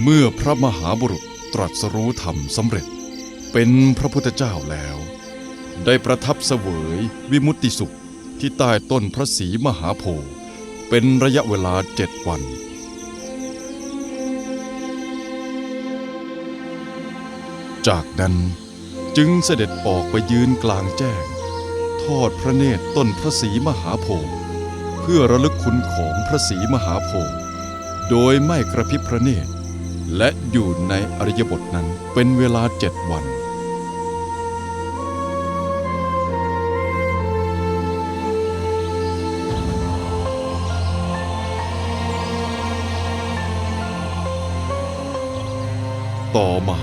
เมื่อพระมหาบุรุษตรัสรู้ธรรมสำเร็จ เป็นพระพุทธเจ้าแล้ว ได้ประทับเสวยวิมุตติสุขที่ใต้ต้นพระศรีมหาโพธิ์เป็นระยะเวลาเจ็ดวันจากนั้นจึงเสด็จออกไปยืนกลางแจ้ง ทอดพระเนตรต้นพระศรีมหาโพธิ์เพื่อระลึกคุณของพระศรีมหาโพธิ์โดยไม่กระพริบพระเนตร และอยู่ในอริยบทนั้นเป็นเวลาเจ็ดวัน ต่อมา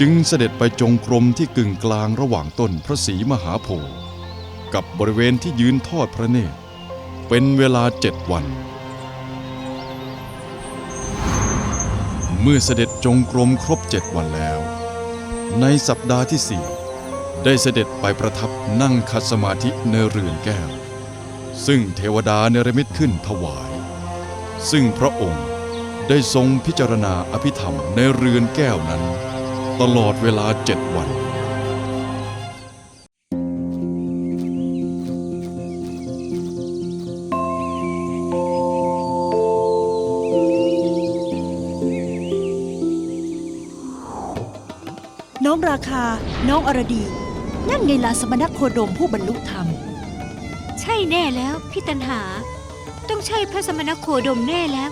จึงเสด็จไปจงกรมที่กึ่งกลางระหว่างต้นพระศรีมหาโพธิ์กับบริเวณที่ยืนทอดพระเนตรเป็นเวลาเจ็ดวัน เมื่อเสด็จจงกรมครบเจ็ดวันแล้ว ในสัปดาห์ที่สี่ได้เสด็จไปประทับนั่งคัดสมาธิในเรือนแก้ว ซึ่งเทวดาเนรมิตขึ้นถวาย ซึ่งพระองค์ได้ทรงพิจารณาอภิธรรมในเรือนแก้วนั้น ตลอดเวลาเจ็ดวัน ราคา น้องอรดี นั่นไงลาสมณโคดมผู้บรรลุธรรม ใช่แน่แล้วพี่ตันหา ต้องใช่พระสมณโคดมแน่แล้ว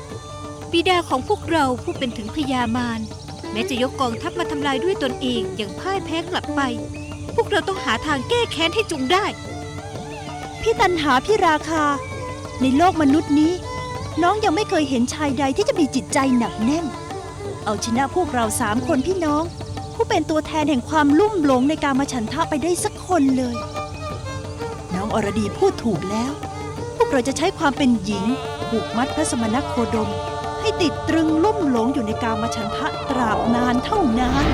บิดาของพวกเราผู้เป็นถึงพญามารแม้จะยกกองทัพมาทำลายด้วยตนเองอย่างพ่ายแพ้กลับไป พวกเราต้องหาทางแก้แค้นให้จุงได้ พี่ตันหาพี่ราคา ในโลกมนุษย์นี้ น้องยังไม่เคยเห็นชายใดที่จะมีจิตใจหนักแน่น เอาชนะพวกเราสามคนพี่น้อง ผู้เป็นตัวแทนแห่งความลุ่มหลงในการมาฉันทะไปได้สักคนเลย น้องอรดีพูดถูกแล้ว พวกเราจะใช้ความเป็นหญิงผูกมัดพระสมณโคดม ให้ติดตรึงลุ่มหลงอยู่ในการมาฉันทะตราบนานเท่านาน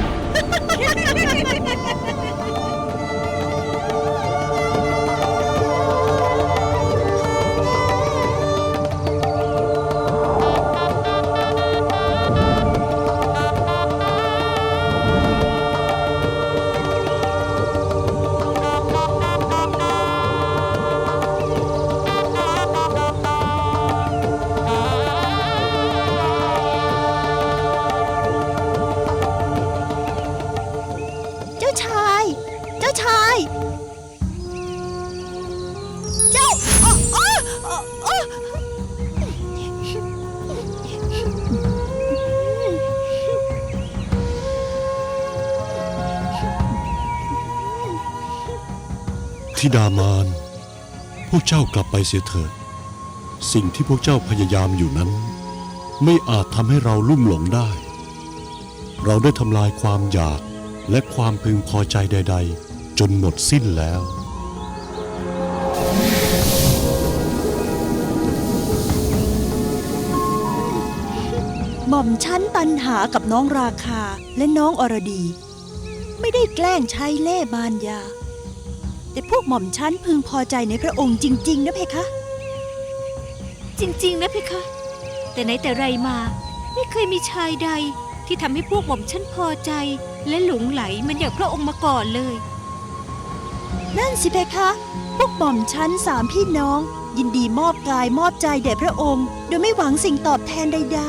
ธิดามาน พวกเจ้ากลับไปเสียเถิด สิ่งที่พวกเจ้าพยายามอยู่นั้น ไม่อาจทำให้เราลุ่มหลงได้ เราได้ทำลายความอยากและความพึงพอใจใด ๆ จนหมดสิ้นแล้วหม่อมชั้นตันหากับน้องราคาและน้องอรดี ไม่ได้แกล้งใช้เล่ห์มารยา แต่พวกหม่อมชั้นพึงพอใจในพระองค์จริง ๆ นะเพคะ จริง ๆ นะเพคะ แต่ไหนแต่ไรมา ไม่เคยมีชายใด ที่ทำให้พวกหม่อมฉันพอใจ และหลงไหลเหมันอย่างพระองค์มาก่อนเลย นั่นสิเพคะ พวกหม่อมชั้นสามพี่น้อง ยินดีมอบกายมอบใจแด่พระองค์ โดยไม่หวังสิ่งตอบแทนใด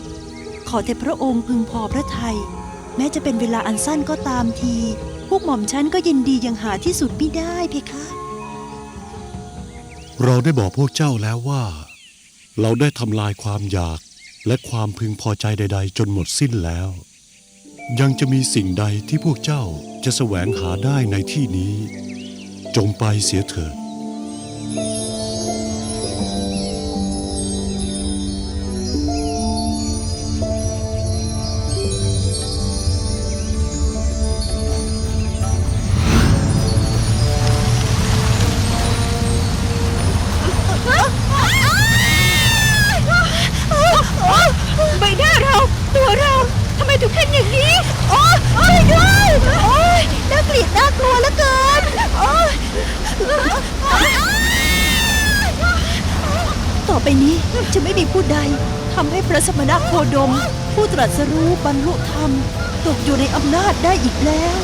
ๆ ขอแต่พระองค์พึงพอพระทัยแม้จะเป็นเวลาอันสั้นก็ตามที พวกหม่อมฉันก็ยินดีอย่างหาที่สุดไม่ได้เพคะ เราได้บอกพวกเจ้าแล้วว่า เราได้ทำลายความอยากและความพึงพอใจใด ๆ จนหมดสิ้นแล้ว ยังจะมีสิ่งใดที่พวกเจ้าจะแสวงหาได้ในที่นี้ จงไปเสียเถิด อไปนี้จะไม่มีผู้ใดทำให้พระสมณโคดม ผู้ตรัสรู้บรรลุธรรม ตกอยู่ในอำนาจได้อีกแล้ว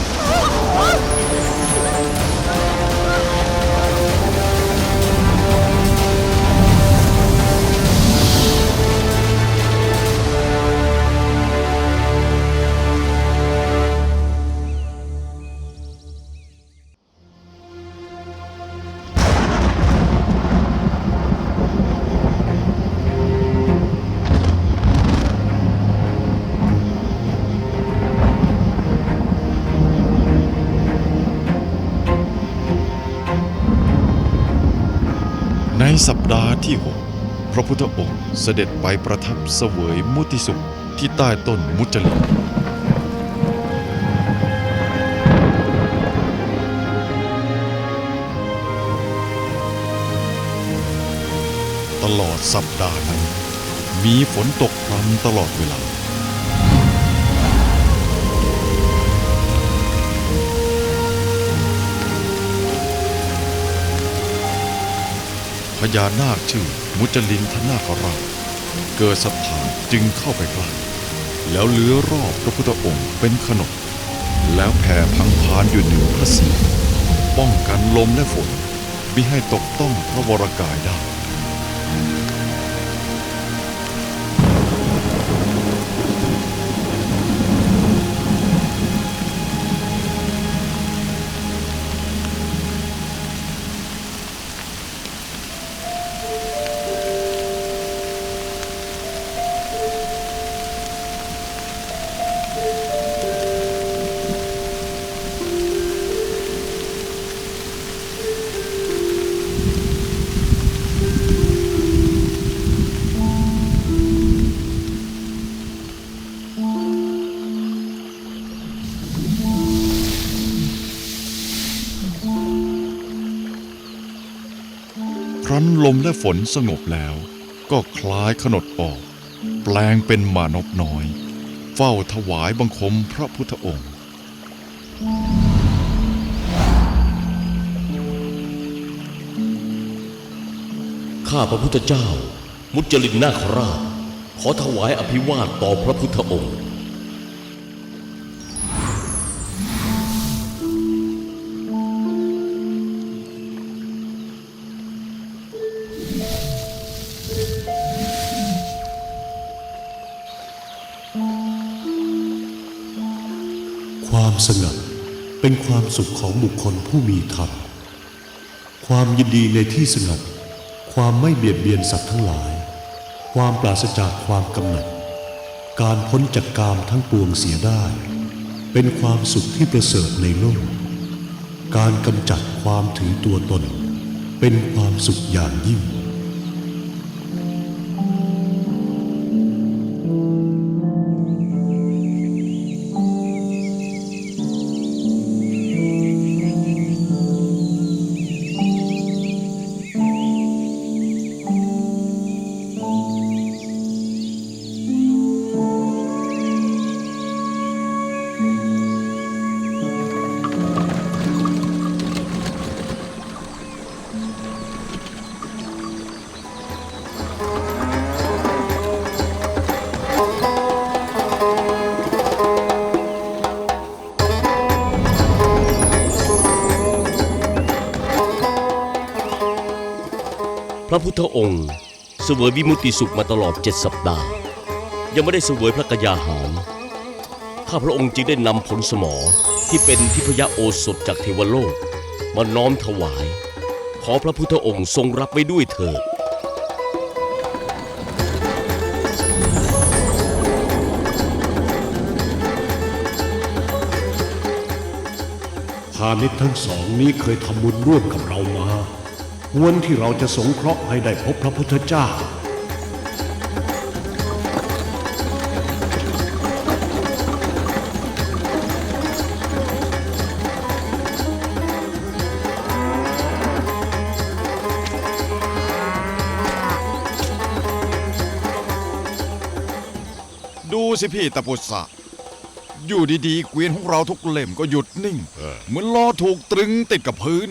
สัปดาห์ที่หกพระพุทธองค์เสด็จไปประทับเสวยมุติสุขที่ใต้ต้นมุจลินตลอดสัปดาห์นั้น มีฝนตกพรำตลอดเวลา ญานาคชื่อมุจลินทนาคราชเกิดศรัทธาจึงเข้าไปใกล้แล้วเลื้อรอบพระพุทธองค์เป็นขนมแล้วแผ่พังพานอยู่เหนือพระศีรป้องกันลมและฝนมิให้ตกต้องพระวรกายได้ ลมและฝนสงบแล้ว ก็คล้ายขนดออก แปลงเป็นมานพน้อย เฝ้าถวายบังคมพระพุทธองค์ ข้าพระพุทธเจ้า มุจลินนาคราช ขอถวายอภิวาทต่อพระพุทธองค์ ความสงัดเป็นความสุขของบุคคลผู้มีธรรม ความยินดีในที่สงัด ความไม่เบียดเบียนสัตว์ทั้งหลาย ความปราศจากความกำหนัด การพ้นจากกามทั้งปวงเสียได้ เป็นความสุขที่ประเสริฐในโลก การกำจัดความถือตัวตน เป็นความสุขอย่างยิ่ง ทธองค์เสวยวิมุตติสุขมาตลอดเจ็ดสัปดาห์ ยังไม่ได้เสวยพระกยาหาร ข้าพระองค์จึงได้นำผลสมอที่เป็นทิพยโอสถจากเทวโลก มาน้อมถวาย ขอพระพุทธองค์ทรงรับไว้ด้วยเถิดพาณิชย์ทั้งสองนี้เคยทำบุญร่วมกับเรา มาวันที่เราจะสงเคราะห์ให้ได้พบพระพุทธเจ้า ดูสิพี่ตะปุษะอยู่ดีๆ เกวียนของเราทุกเล่มก็หยุดนิ่ง เหมือนล้อถูกตรึงติดกับพื้น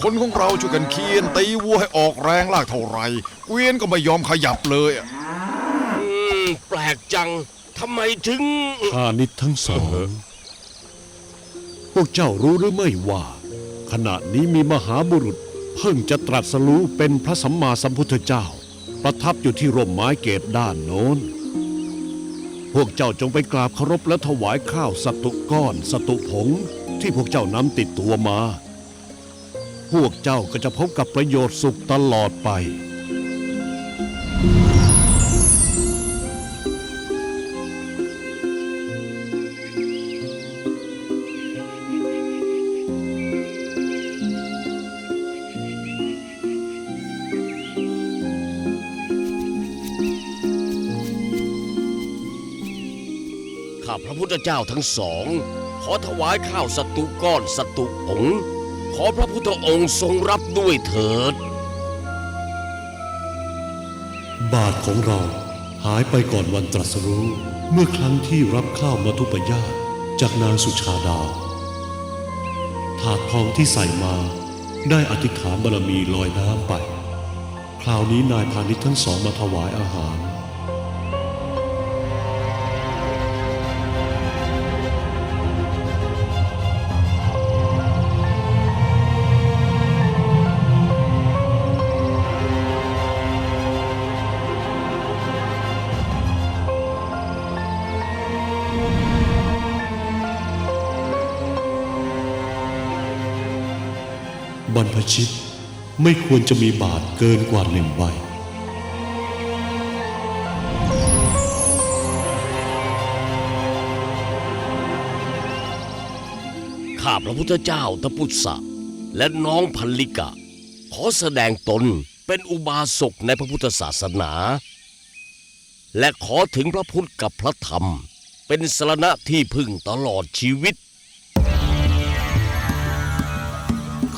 คนของเราช่วยกันเคียนตีวัวให้ออกแรงลากเท่าไหรเกวียนก็ไม่ยอมขยับเลยอะอืมแปลกจังทำไมถึง ข้านิดทั้งสองพวกเจ้ารู้หรือไม่ว่า ขณะนี้มีมหาบุรุษ เพิ่งจะตรัสรู้เป็นพระสัมมาสัมพุทธเจ้า ประทับอยู่ที่ร่มไม้เกตด้านโน้น พวกเจ้าจงไปกราบเคารพและถวายข้าวสตุก้อน สตุผง ที่พวกเจ้านำติดตัวมา พวกเจ้าก็จะพบกับประโยชน์สุขตลอดไป ข้าพระพุทธเจ้าทั้งสอง ขอถวายข้าวสตุก้อนสตุผง ขอพระพุทธองค์ทรงรับด้วยเถิด บาทของเราหายไปก่อนวันตรัสรู้ เมื่อครั้งที่รับข้าวมาทุปยาตจากนางสุชาดา ถาดทองที่ใส่มาได้อธิษฐานบารมีลอยน้ำไป คราวนี้นายพาณิชย์ทั้งสองมาถวายอาหารบรร พชิต ไม่ควรจะมีบาทเกินกว่าหนึ่งใบข้าพระพุทธเจ้าตะพุทธะและน้องพันลิกะ ขอแสดงตนเป็นอุบาสกในพระพุทธศาสนา และขอถึงพระพุทธกับพระธรรม เป็นสรณะที่พึ่งตลอดชีวิต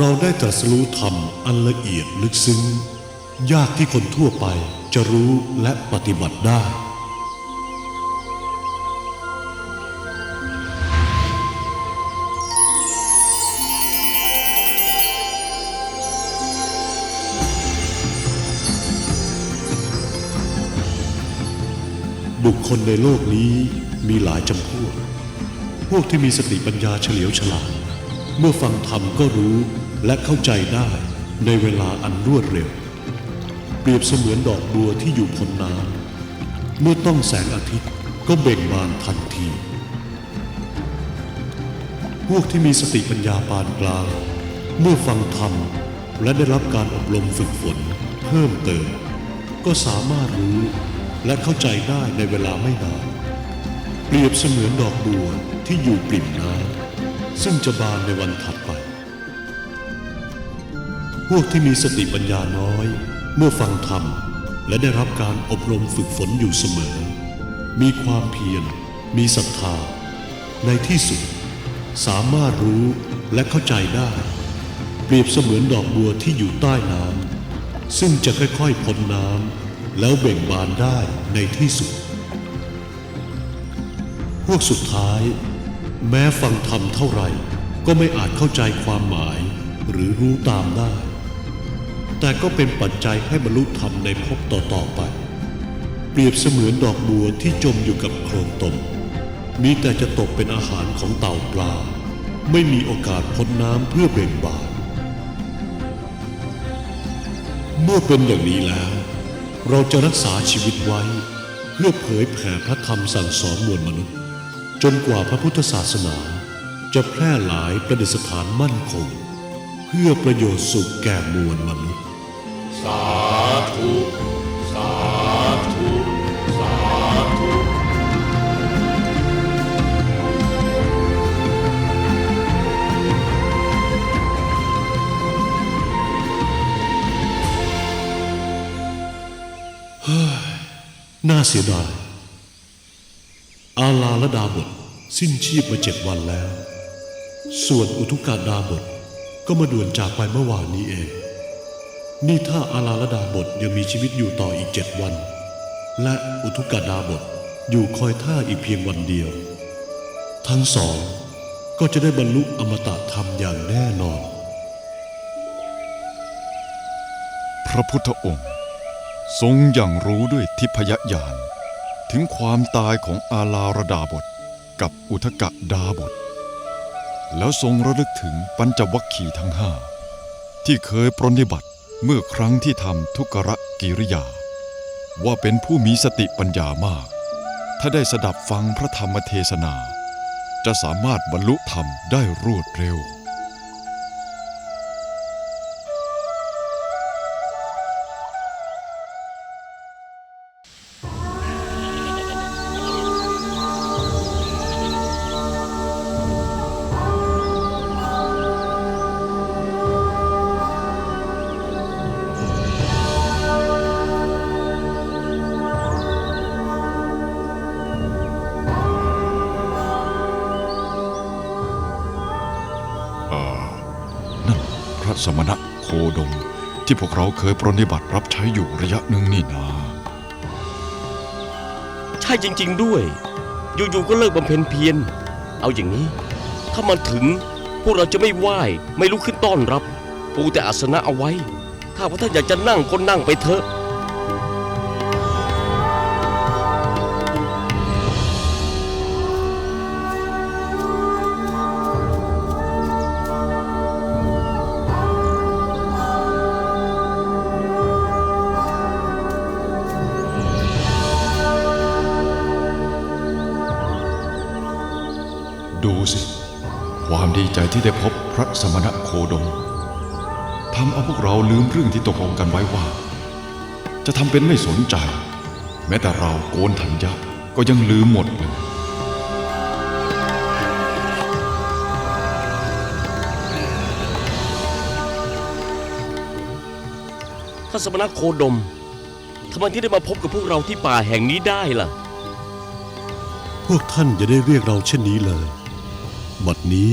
เราได้ตรัสรู้ธรรมอันละเอียดลึกซึ้ง ยากที่คนทั่วไปจะรู้และปฏิบัติได้ บุคคลในโลกนี้มีหลายจำพวก พวกที่มีสติปัญญาเฉลียวฉลาด เมื่อฟังธรรมก็รู้ และเข้าใจได้ในเวลาอันรวดเร็ว เปรียบเสมือนดอกบัวที่อยู่พ้นน้ำเมื่อต้องแสงอาทิตย์ก็เบ่งบานทันที พวกที่มีสติปัญญาปานกลาง เมื่อฟังธรรมและได้รับการอบรมฝึกฝน เพิ่มเติม ก็สามารถรู้และเข้าใจได้ในเวลาไม่นานเปรียบเสมือนดอกบัวที่อยู่ปริ่มน้ำซึ่งจะบานในวันถัด พวกที่มีสติปัญญาน้อย เมื่อฟังธรรม และได้รับการอบรมฝึกฝนอยู่เสมอ มีความเพียร มีศรัทธา ในที่สุด สามารถรู้และเข้าใจได้ เปรียบเสมือนดอกบัวที่อยู่ใต้น้ำซึ่งจะค่อยๆพ้นน้ำแล้วเบ่งบานได้ในที่สุด พวกสุดท้าย แม้ฟังธรรมเท่าไหร่ก็ไม่อาจเข้าใจความหมายหรือรู้ตามได้ แต่ก็เป็นปัจจัยให้บรรลุธรรมในภพต่อๆไป เปรียบเสมือนดอกบัวที่จมอยู่กับโคลนตม มีแต่จะตกเป็นอาหารของเต่าปลา ไม่มีโอกาสพ้นน้ำเพื่อเบ่งบานเมื่อเป็นอย่างนี้แล้ว เราจะรักษาชีวิตไว้ เพื่อเผยแผ่พระธรรมสั่งสอนมวลมนุษย์ จนกว่าพระพุทธศาสนา จะแพร่หลายประดิษฐานมั่นคง เพื่อประโยชน์สุขแก่มวลมนุษย์ น่าเสียดายอาลาละดาบทสิ้นชีพมาเจ็ดวันแล้ว ส่วนอุทุกาดาบทก็มาด่วนจากไปเมื่อวานนี้เอง นี่ถ้าอาลาละดาบทยังมีชีวิตอยู่ต่ออีกเจ็ดวัน และอุทุกาดาบทอยู่คอยท่าอีกเพียงวันเดียว ทั้งสองก็จะได้บรรลุอมตะธรรมอย่างแน่นอน พระพุทธองค์ทรงอย่างรู้ด้วยทิพยญาณถึงความตายของอาลาระดาบทกับอุทกะดาบท แล้วทรงระลึกถึงปัญจวัคคีย์ทั้งห้าที่เคยปรนนิบัติ เมื่อครั้งที่ทำทุกรกิริยา ว่าเป็นผู้มีสติปัญญามาก ถ้าได้สดับฟังพระธรรมเทศนา จะสามารถบรรลุธรรมได้รวดเร็ว เราเคยปรนนิบัติรับใช้อยู่ระยะหนึ่งนี่นา ใช่จริง ๆ ด้วย อยู่ๆก็เลิกบำเพ็ญเพียร เอาอย่างนี้ ถ้ามันถึงพวกเราจะไม่ไหว้ไม่ลุกขึ้นต้อนรับ ปูแต่อาสนะเอาไว้ ถ้าพระท่านอยากจะนั่งก็นั่งไปเถอะ ใจที่ได้พบพระสมณะโคดมทำเอาพวกเราลืมเรื่องที่ตกลงกันไว้ว่า จะทำเป็นไม่สนใจ แม้แต่เราโกนธัญญะก็ยังลืมหมดเลยท่านสมณะโคดมทำไมที่ได้มาพบกับพวกเราที่ป่าแห่งนี้ได้ล่ะ พวกท่านจะได้เรียกเราเช่นนี้เลย บัดนี้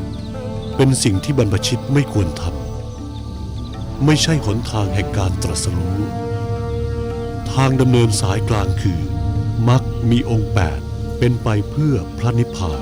เป็นสิ่งที่บรรพชิตไม่ควรทำไม่ใช่หนทางแห่งการตรัสรู้ ทางดำเนินสายกลางคือมักมีองค์แปดเป็นไปเพื่อพระนิพพาน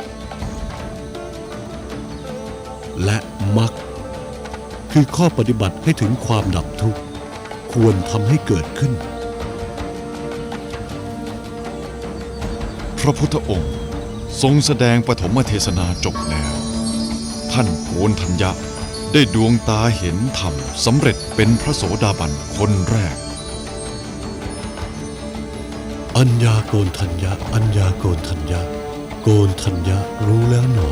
และมรรคคือข้อปฏิบัติให้ถึงความดับทุกข์ ควรทำให้เกิดขึ้น พระพุทธองค์ทรงแสดงปฐมเทศนาจบแล้ว ท่านโกนธัญญะได้ดวงตาเห็นธรรมสำเร็จเป็นพระโสดาบันคนแรก อัญญาโกนทัญญะอัญญาโกนทัญญะโกนทัญญะรู้แล้วหนอ